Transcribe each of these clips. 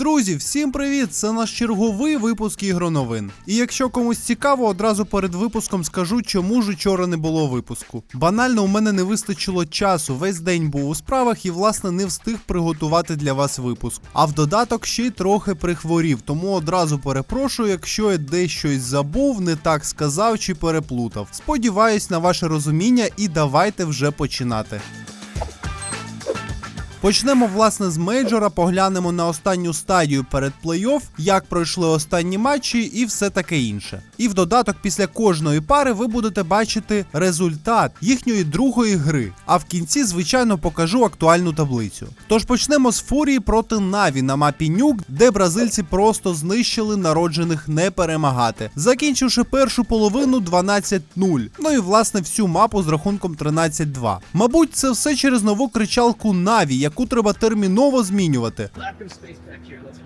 Друзі, всім привіт! Це наш черговий випуск ігроновин. І якщо комусь цікаво, одразу перед випуском скажу, чому ж учора не було випуску. Банально, у мене не вистачило часу, весь день був у справах і, власне, не встиг приготувати для вас випуск. А в додаток ще й трохи прихворів, тому одразу перепрошую, якщо я десь щось забув, не так сказав чи переплутав. Сподіваюсь на ваше розуміння і давайте вже починати. Почнемо власне з мейджора, поглянемо на останню стадію перед плей-офф, як пройшли останні матчі і все таке інше. І в додаток після кожної пари ви будете бачити результат їхньої другої гри. А в кінці, звичайно, покажу актуальну таблицю. Тож почнемо з фурії проти Наві на мапі Нюк, де бразильці просто знищили народжених не перемагати, закінчивши першу половину 12-0. Ну і власне всю мапу з рахунком 13-2. Мабуть, це все через нову кричалку Наві, яку треба терміново змінювати. Black and space back here. Let's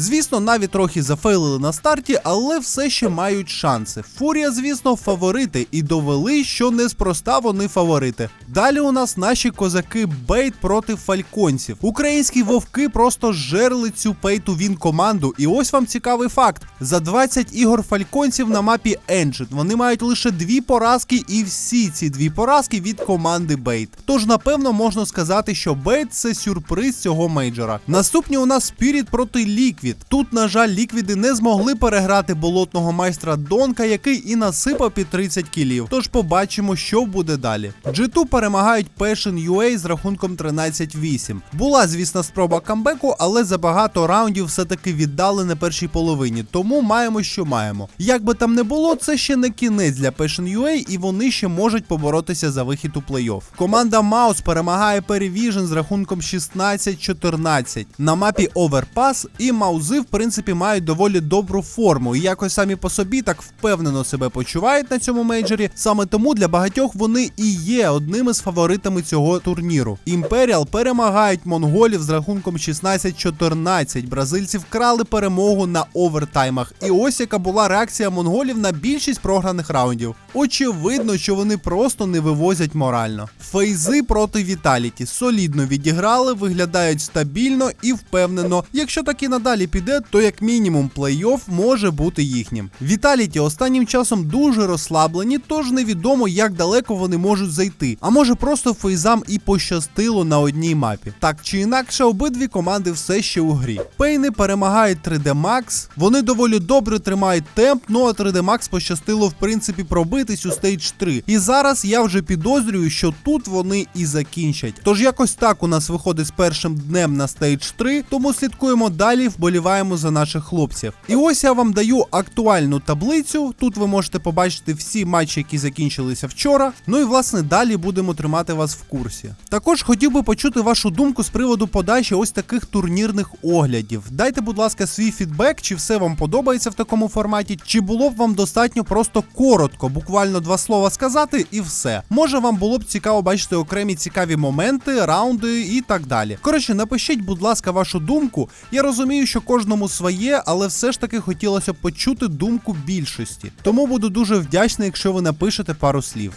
Звісно, Наві трохи зафейлили на старті, але все ще мають шанси. Фурія, звісно, фаворити і довели, що неспроста вони фаворити. Далі у нас наші козаки Бейт проти фальконців. Українські вовки просто жерли цю пейту він команду. І ось вам цікавий факт: за 20 ігор фальконців на мапі Engine вони мають лише дві поразки, і всі ці дві поразки від команди Бейт. Тож, напевно, можна сказати, що Бейт це сюрприз цього мейджора. Наступні у нас Spirit проти Ліквід. Тут, на жаль, ліквіди не змогли переграти болотного майстра Донка, який і насипав під 30 кілів. Тож побачимо, що буде далі. G2 перемагають Passion UA з рахунком 13-8. Була, звісно, спроба камбеку, але за багато раундів все-таки віддали на першій половині. Тому маємо, що маємо. Як би там не було, це ще не кінець для Passion UA, і вони ще можуть поборотися за вихід у плей-офф. Команда Маус перемагає Perivision з рахунком 16-14. На мапі Overpass і Маузи, в принципі, мають доволі добру форму і якось самі по собі так впевнено себе почувають на цьому мейджорі. Саме тому для багатьох вони і є одними з фаворитами цього турніру. Імперіал перемагають монголів з рахунком 16-14. Бразильці вкрали перемогу на овертаймах. І ось яка була реакція монголів на більшість програних раундів. Очевидно, що вони просто не вивозять морально. Фейзи проти Віталіті солідно відіграли, виглядають стабільно і впевнено. Якщо так і надалі піде, то як мінімум плей-офф може бути їхнім. Віталіті останнім часом дуже розслаблені, тож невідомо, як далеко вони можуть зайти. А може просто фейзам і пощастило на одній мапі. Так чи інакше, обидві команди все ще у грі. Пейни перемагають 3D Max, вони доволі добре тримають темп, ну а 3D Max пощастило в принципі пробитись у стейдж 3. І зараз я вже підозрюю, що тут вони і закінчать. Тож якось так у нас виходить з першим днем на стейдж 3, тому слідкуємо далі, вболіваємо за наших хлопців. І ось я вам даю актуальну таблицю. Тут ви можете побачити всі матчі, які закінчилися вчора. Ну і власне далі будемо тримати вас в курсі. Також хотів би почути вашу думку з приводу подачі ось таких турнірних оглядів. Дайте, будь ласка, свій фідбек, чи все вам подобається в такому форматі, чи було б вам достатньо просто коротко, буквально два слова сказати, і все. Може вам було б цікаво бачити окремі цікаві моменти, раунди і так далі. Коротше, напишіть, будь ласка, вашу думку. Я розумію, що кожному своє, але все ж таки хотілося б почути думку більшості. Тому буду дуже вдячний, якщо ви напишете пару слів.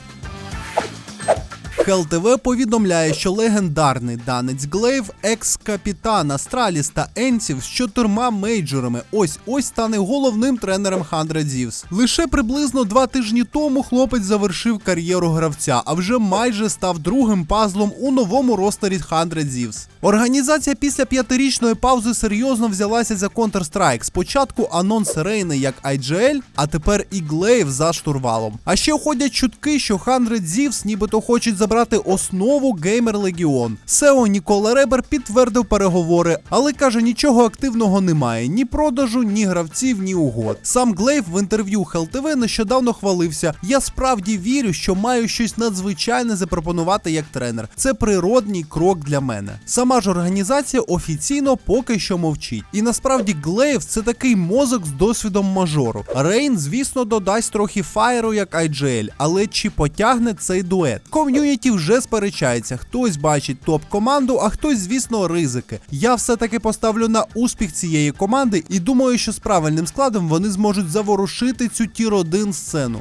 ХЛТВ повідомляє, що легендарний данець Глейв, екс-капітан Астраліс та Енців з чотирма мейджорами ось ось стане головним тренером 100 Thieves. Лише приблизно два тижні тому хлопець завершив кар'єру гравця, а вже майже став другим пазлом у новому ростері 100 Thieves. Організація після п'ятирічної паузи серйозно взялася за Counter-Strike. Спочатку анонс Рейни як IGL, а тепер і Глейв за штурвалом. А ще ходять чутки, що 100 Thieves нібито хочуть забрати основу Gamer Legion. Сео Нікола Ребер підтвердив переговори, але каже, нічого активного немає: ні продажу, ні гравців, ні угод. Сам Глейв в інтерв'ю HLTV нещодавно хвалився. Я справді вірю, що маю щось надзвичайне запропонувати як тренер. Це природній крок для мене. Сама ж організація офіційно поки що мовчить. І насправді Глейв це такий мозок з досвідом мажору. Рейн, звісно, додасть трохи фаєру, як IGL, але чи потягне цей дует? Ком'юніті вже сперечається. Хтось бачить топ-команду, а хтось, звісно, ризики. Я все-таки поставлю на успіх цієї команди і думаю, що з правильним складом вони зможуть заворушити цю тір 1 сцену.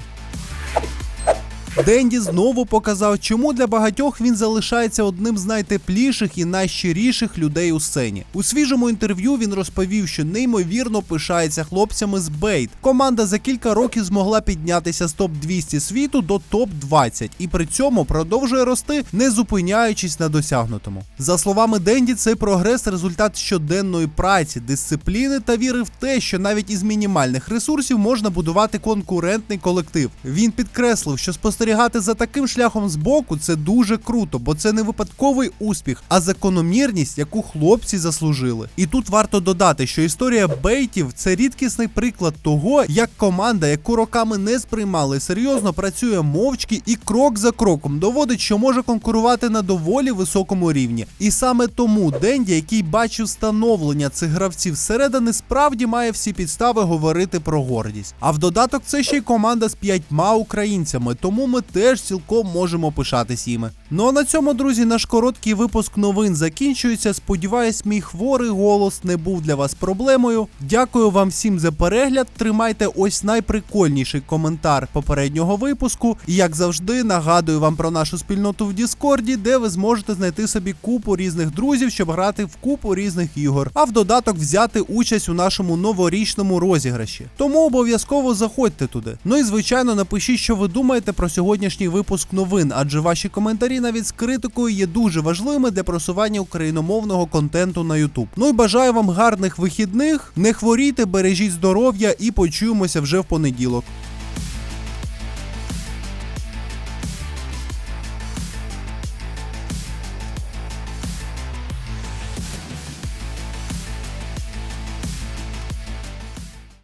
Денді знову показав, чому для багатьох він залишається одним з найтепліших і найщиріших людей у сцені. У свіжому інтерв'ю він розповів, що неймовірно пишається хлопцями з Бейт. Команда за кілька років змогла піднятися з топ 200 світу до топ 20 і при цьому продовжує рости, не зупиняючись на досягнутому. За словами Денді, цей прогрес результат щоденної праці, дисципліни та віри в те, що навіть із мінімальних ресурсів можна будувати конкурентний колектив. Він підкреслив, що спостерігати за таким шляхом збоку це дуже круто, бо це не випадковий успіх, а закономірність, яку хлопці заслужили. І тут варто додати, що історія бейтів це рідкісний приклад того, як команда, яку роками не сприймали серйозно, працює мовчки і крок за кроком доводить, що може конкурувати на доволі високому рівні. І саме тому Денді, який бачив становлення цих гравців зсередини, справді має всі підстави говорити про гордість. А в додаток це ще й команда з п'ятьма українцями, тому ми теж цілком можемо пишатись іми. Ну а на цьому, друзі, наш короткий випуск новин закінчується. Сподіваюсь, мій хворий голос не був для вас проблемою. Дякую вам всім за перегляд. Тримайте ось найприкольніший коментар попереднього випуску. І як завжди, нагадую вам про нашу спільноту в Діскорді, де ви зможете знайти собі купу різних друзів, щоб грати в купу різних ігор, а в додаток взяти участь у нашому новорічному розіграші. Тому обов'язково заходьте туди. Ну і звичайно, напишіть, що ви думаєте про сьогоднішній випуск новин, адже ваші коментарі навіть з критикою є дуже важливими для просування україномовного контенту на YouTube. Ну і бажаю вам гарних вихідних. Не хворійте, бережіть здоров'я і почуємося вже в понеділок.